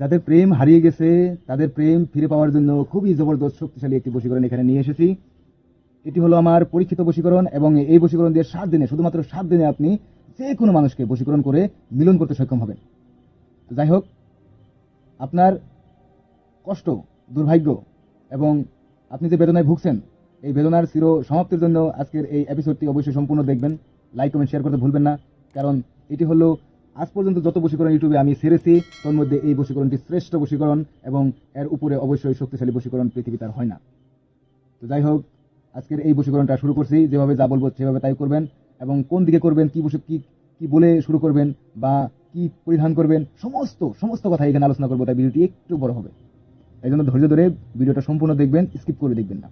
যাদের প্রেম হারিয়ে গেছে, তাদের প্রেম ফিরে পাওয়ার জন্য খুবই জবরদস্ত শক্তিশালী একটি বশীকরণ এখানে নিয়ে এসেছি। এটি হলো আমার পরীক্ষিত বশীকরণ এবং এই বশীকরণ দিয়ে সাত দিনে, শুধুমাত্র সাত দিনে আপনি যে কোনো মানুষকে বশীকরণ করে মিলন করতে সক্ষম হবেন। যাই হোক, আপনার কষ্ট, দুর্ভাগ্য এবং আপনি যে বেদনায় ভুগছেন, এই বেদনার চির সমাপ্তির জন্য আজকের এই এপিসোডটি অবশ্যই সম্পূর্ণ দেখবেন লাইক কমেন্ট শেয়ার করতে ভুলবেন না, কারণ এটি হলো আজ পর্যন্ত যত বশীকরণ ইউটিউবে আমি সেরেছি তোর মধ্যে এই বশীকরণটি শ্রেষ্ঠ বশীকরণ এবং এর উপরে অবশ্যই শক্তিশালী বশীকরণ পৃথিবী আর হয় না। তো যাই হোক, আজকের এই বশীকরণটা শুরু করছি, যেভাবে যা বলব সেভাবে তাই করবেন এবং কোন দিকে করবেন, কি বসে কি কি বলে শুরু করবেন বা কি পরিধান করবেন, সমস্ত সমস্ত কথা এখানে আলোচনা করব, তাই ভিডিওটি একটু বড় হবে। এই জন্য ধৈর্য ধরে ভিডিওটা সম্পূর্ণ দেখবেন, স্কিপ করে দেখবেন না।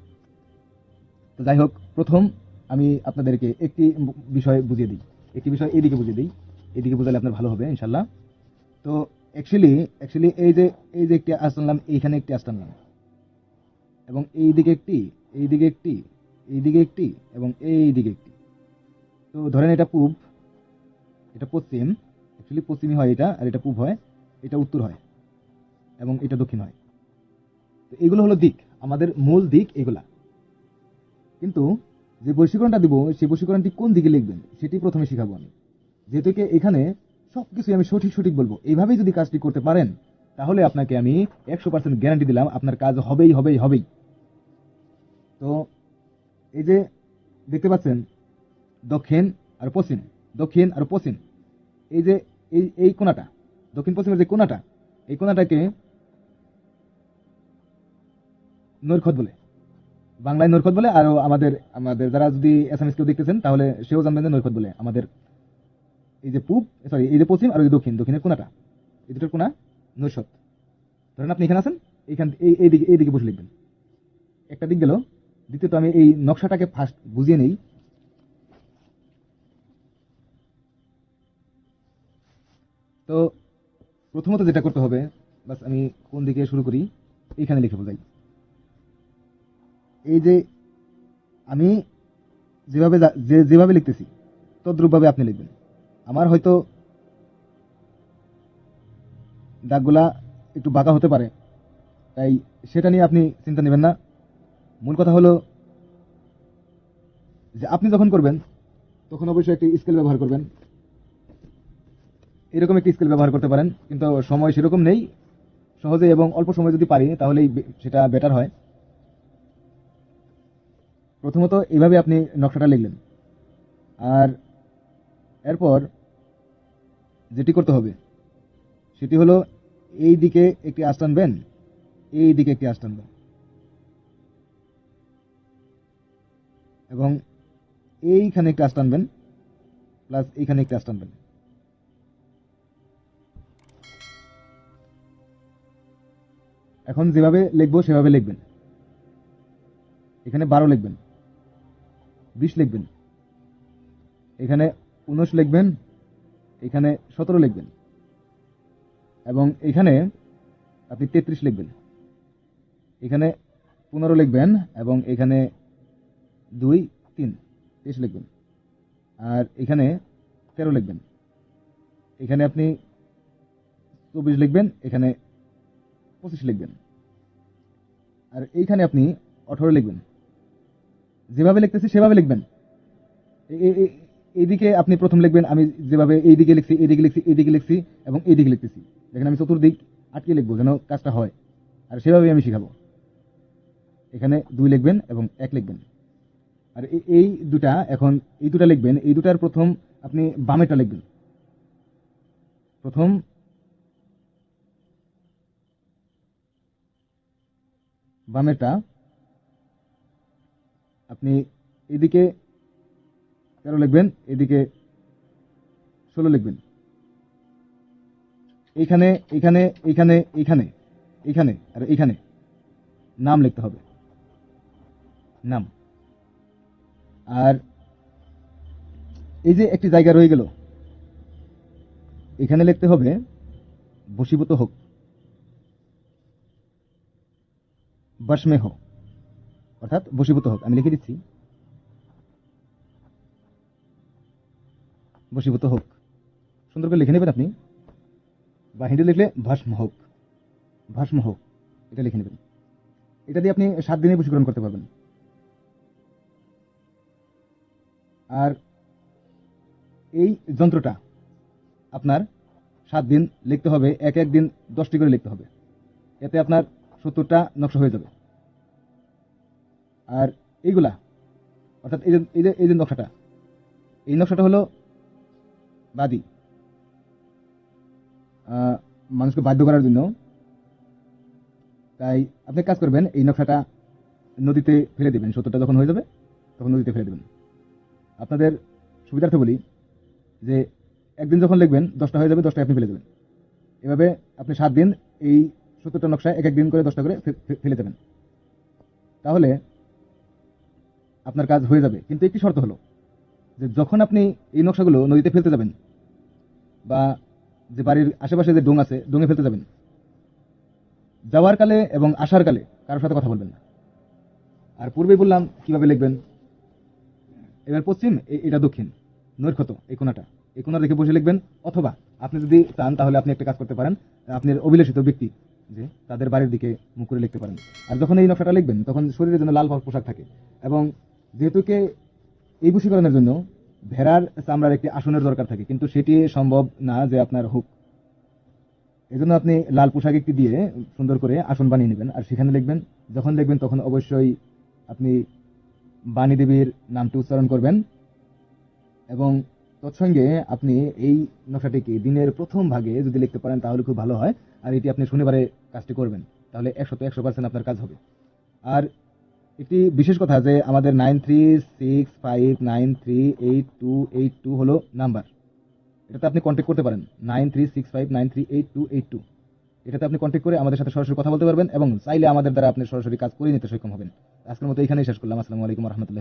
তো যাই হোক, প্রথম আমি আপনাদেরকে একটি বিষয় বুঝিয়ে দিই। একটি বিষয় এইদিকে বুঝিয়ে দিই। এইদিকে বোঝালে আপনার ভালো হবে ইনশাল্লাহ তো অ্যাকচুয়ালি অ্যাকচুয়ালি এই যে এই যে একটি আস টানলাম এইখানে একটি আস টানলাম এবং এই দিকে একটি এই দিকে একটি এই দিকে একটি, এবং এই দিকে একটি। তো ধরেন এটা পূব, এটা পশ্চিম অ্যাকচুয়ালি পশ্চিমই হয় এটা, আর এটা পূব হয়, এটা উত্তর হয়, এবং এটা দক্ষিণ হয়। তো এগুলো হলো দিক, আমাদের মূল দিক এগুলা। কিন্তু যে বৈশীকরণটা দিব, সেই বৈশীকরণটি কোন দিকে লিখবেন, সেটি প্রথমে শিখাবো আমি। যেহেতু কি এখানে সবকিছু আমি সঠিক সঠিক বলব। এইভাবেই যদি কাজটি করতে পারেন, তাহলে আপনাকে আমি একশো পার্সেন্ট গ্যারান্টি দিলাম, আপনার কাজ হবেই হবেই হবেই। তো এই যে দেখতে পাচ্ছেন, দক্ষিণ আর পশ্চিম, দক্ষিণ আর পশ্চিম। এই যে এই এই কোনাটা দক্ষিণ পশ্চিমের যে কোনাটা এই কোনাটাকে নৈর্খত বলে। বাংলায় নৈর্খত বলে আর আমাদের আমাদের যারা যদি এসএমএস কেউ দেখতেছেন, তাহলে সেও জানবেন যে নৈরখত বলে আমাদের এই যে পূব সরি এই যে পশ্চিম আর ওই দক্ষিণ, দক্ষিণের কোনাটা এই দুটোর কোনা নৈশত। ধরেন আপনি এখানে আছেন, এইখান, এই এই দিকে এই দিকে বসে লিখবেন। একটা দিক গেল, দ্বিতীয়ত আমি এই নকশাটাকে ফার্স্ট বুঝিয়ে নেই। তো প্রথমত যেটা করতে হবে, বাস আমি কোন দিকে শুরু করি, এইখানে লিখে বোঝাই। এই যে আমি যেভাবে যেভাবে লিখতেছি, তদ্রূপভাবে আপনি লিখবেন। আমার হয়তো দাগগুলা একটু বাঁকা হতে পারে। তাই সেটা নিয়ে আপনি চিন্তা নেবেন না। মূল কথা হলো যে আপনি যখন করবেন, তখন অবশ্যই একটি স্কেল ব্যবহার করবেন। এরকম একটি স্কেল ব্যবহার করতে পারেন, কিন্তু সময় সেরকম নেই। সহজে এবং অল্প সময় যদি পারি, তাহলেই সেটা বেটার হয়। প্রথমত এইভাবে আপনি নকশাটা লিখলেন। আর এরপর যেটি করতে হবে, সেটি হলো এই দিকে একটি আস টানবেন এই দিকে একটি আস টানবেন এবং এইখানে একটি আস টানবেন প্লাস এইখানে একটি আস টানবেন এখন যেভাবে লিখব, সেভাবে লিখবেন। এখানে বারো লিখবেন, বিশ লিখবেন। এখানে উনিশ লিখবেন, এখানে সতেরো লিখবেন, এবং এখানে আপনি তেত্রিশ লিখবেন। এখানে পনেরো লিখবেন এবং এখানে দুই, তিন, তেইশ লিখবেন। আর এখানে তেরো লিখবেন। এখানে আপনি চব্বিশ লিখবেন, এখানে পঁচিশ লিখবেন। আর এইখানে আপনি আঠারো লিখবেন। যেভাবে লিখতেছি সেভাবে লিখবেন। এইদিকে আপনি প্রথম লিখবেন, আমি যেভাবে এইদিকে লিখছি এইদিকে লিখছি এইদিকে লিখছি এবং এইদিকে লিখতেছি। দেখেন আমি চতুর্দিক আটকে লিখব যেন কাজটা হয়। আর সেভাবেই আমি শিখাবো। এখানে দুই লিখবেন এবং এক লিখবেন। আর এই দুটা এখন, এই দুটা লিখবেন, এই দুটার প্রথম আপনি বামেটা লিখবেন। প্রথম বামেরটা আপনি এদিকে তেরো লিখবেন, এদিকে ষোলো লিখবেন। এইখানে এইখানে এইখানে এইখানে এইখানে আর এইখানে নাম লিখতে হবে। নাম। আর এই যে একটি জায়গা রয়ে গেল, এখানে লিখতে হবে, বশীভূত হোক। বশমে হোক অর্থাৎ বশীভূত হোক। আমি লিখে দিচ্ছি। বশীভূত হোক সুন্দর করে লিখে নেবেন আপনি। বা হিন্দি লিখলে ভস্ম হোক ভাষ্ম হোক এটা লিখে নেবেন। এটা দিয়ে আপনি সাত দিনে বশীকরণ করতে পারবেন। আর এই যন্ত্রটা আপনার সাত দিন লিখতে হবে, এক এক দিন দশটি করে লিখতে হবে। এতে আপনার সত্তরটা নকশা হয়ে যাবে। আর এইগুলা, অর্থাৎ এই যে এই যে নকশাটা, এই নকশাটা হলো বাদী। মানুষকে বাধ্য করার জন্য। তাই আপনি কাজ করবেন, এই নকশাটা নদীতে ফেলে দেবেন, সত্তরটা যখন হয়ে যাবে, তখন নদীতে ফেলে দেবেন। আপনাদের সুবিধার্থে বলি যে, একদিন যখন লিখবেন, দশটা হয়ে যাবে দশটা আপনি ফেলে দেবেন। এভাবে আপনি সাত দিন এই সত্তরটা নকশা এক এক দিন করে দশটা করে ফেলে দেবেন। তাহলে আপনার কাজ হয়ে যাবে, কিন্তু একটি শর্ত হলো যে যখন আপনি এই নকশাগুলো নদীতে ফেলতে যাবেন, বা যে বাড়ির আশেপাশে যে ডোং আছে, ডোঙে ফেলতে যাবেন, যাওয়ার কালে এবং আসার কালে কারোর সাথে কথা বলবেন না। আর পূর্বেই বললাম, কীভাবে লিখবেন? এবার পশ্চিম এটা দক্ষিণ নৈর্ক্ষত এই কোনাটা এই কোনা দেখে বসে লিখবেন, অথবা আপনি যদি চান, তাহলে আপনি একটা কাজ করতে পারেন। আপনার অভিলেষিত ব্যক্তি, যে তাদের বাড়ির দিকে মুখ করে লিখতে পারেন। আর যখন এই নকশাটা লিখবেন, তখন শরীরে যেন লাল পোশাক থাকে। এবং যেহেতু কে এই বশীকরণের জন্য ভেড়ার চামড়ার একটি আসনের দরকার থাকে, কিন্তু সেটি সম্ভব না যে আপনার হোক। এই জন্য আপনি লাল পোশাক একটি দিয়ে সুন্দর করে আসন বানিয়ে নেবেন, আর সেখানে লিখবেন, যখন লিখবেন তখন অবশ্যই আপনি বাণী দেবীর নামটি উচ্চারণ করবেন, এবং তৎসঙ্গে আপনি এই নকশাটিকে দিনের প্রথম ভাগে যদি লিখতে পারেন তাহলে খুব ভালো হয়, আর এটি আপনি শনিবারে কাজটি করবেন, তাহলে একশো তো একশো পার্সেন্ট আপনার কাজ হবে। আর একটি বিশেষ কথা যে আমাদের nine three six five nine three eight two eight two হলো নাম্বার। এটাতে আপনি কন্ট্যাক্ট করতে পারেন। Nine three six five nine three eight two eight two. এটাতে আপনি কন্ট্যাক্ট করে আমাদের সাথে সরাসরি কথা বলতে পারবেন এবং চাইলে আমাদের দ্বারা আপনি সরাসরি কাজ করে নিতে সক্ষম হবেন। আজকের মতো এখানেই শেষ করলাম। আসসালামু আলাইকুম রহমতুল্লাহ